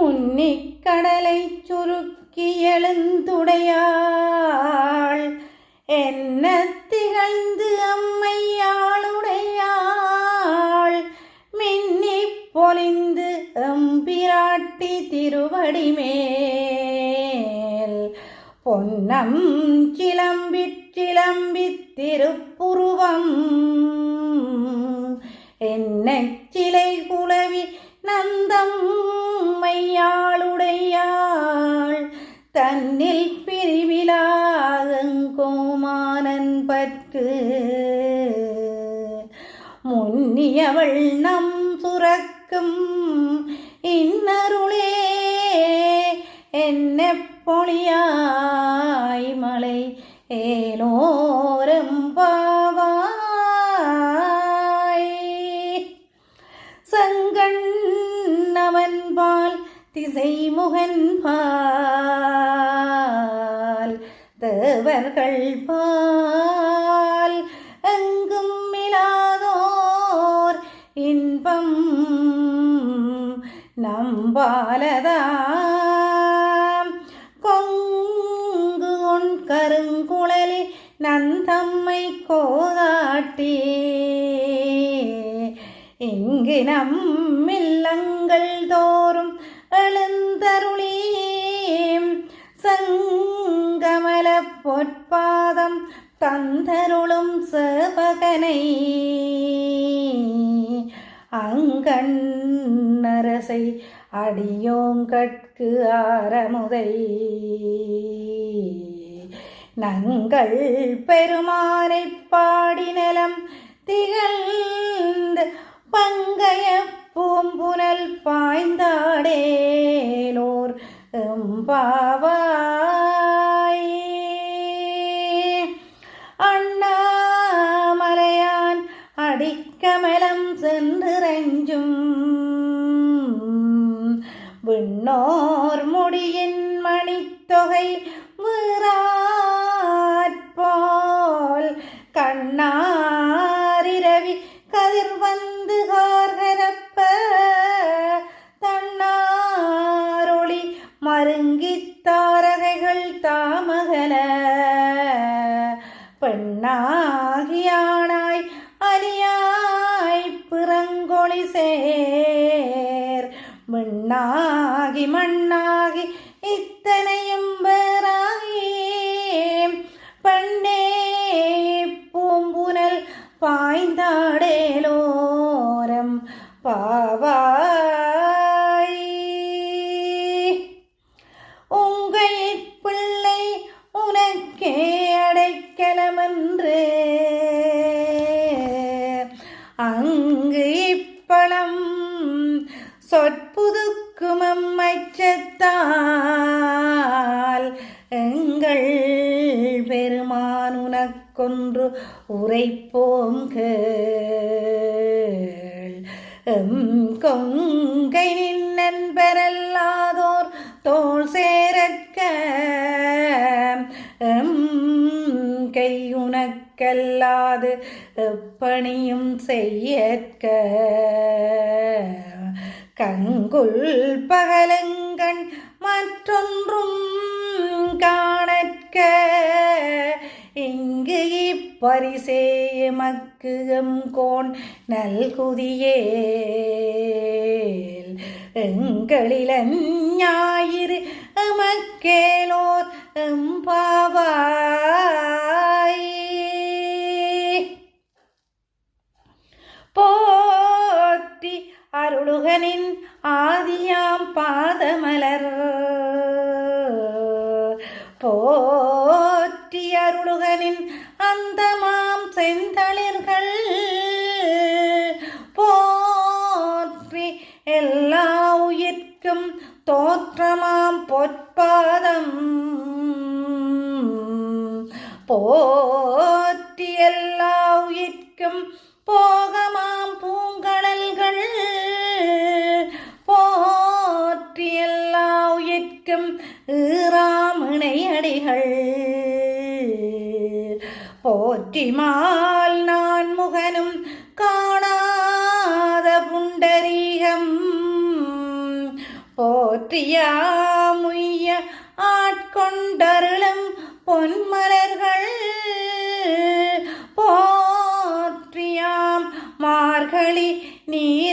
முன்னிக்கடலை சுருக்கி எழுந்துடையாள். என்ன திகழ்ந்து அம்மையாளுடையாள். மின்னி பொலிந்து எம்பிராட்டி திருவடி மேல் பொன்னம் சிலம்பிற் சிலம்பித் திருப்புருவம். என்ன சிலை குலவி பிரிவிலாகோமானன் பற்கு முன்னியவள் நம் சுரக்கும் இன்னருளே என்ன பொழியாய் மலை ஏலோரம் பாவாய். சங்கண்ணவன் பால் திசைமுகன் பால் தேவர்கள் பால் எங்கும் மிலாதோர் இன்பம் நம்பாலதாம். கொங்கு உன் கருங்குழலி நந்தம்மை கோதாட்டி. இங்கு நம்மில்லங்கள் தோறும் எழுந்தருளி சங்க பொற்பாதம் தந்தருளும் சேவகனை அங்கண்ணரசை அடியோங்கட்கு ஆரமுதை. நங்கள் பெருமானை பாடி நலம் திகழ்ந்து பங்கைய பூம்புனல் பாய்ந்தாடேலோர் பாவா அடிக்கமலம் சென்றிரஞ்சும் விண்ணோர் முடியின் விண்ணாகி மண்ணா சொற்புதுக்கும் அச்சத்தால் எங்கள் பெருமான் உனக்கொன்று உரைப்போம் எம் கொங்கை நண்பரல்லாதோர் தோல் சேரற்க எம் கை உனக்கல்லாது எப்பணியும் செய்யற்க. கங்குல் பகலங்கண் மற்றொன்றும் காணற்க. இங்கு இப்பரிசே மக்குகம் எம்கோன் நல்குதியேல். எங்களில் ஞாயிறு எமக்கேலோர் எம்பா பாதமலர். போற்றி அருளுகனின் அந்த மாம் செந்தளிர்கள். போற்றி எல்லா உயிர்க்கும் தோற்றமாம் பொற்பாதம். போற்றி எல்லா உயிர்க்கும் போகமா எல்லா உயிர்க்கும் ஈராமிணையடிகள் போற்றிமால் நான் முகனும் காணாத புண்டரீகம். போற்றியாமுய்ய ஆட்கொண்டருளும் பொன்மலர்கள். போற்றியாம் மார்கழி நீ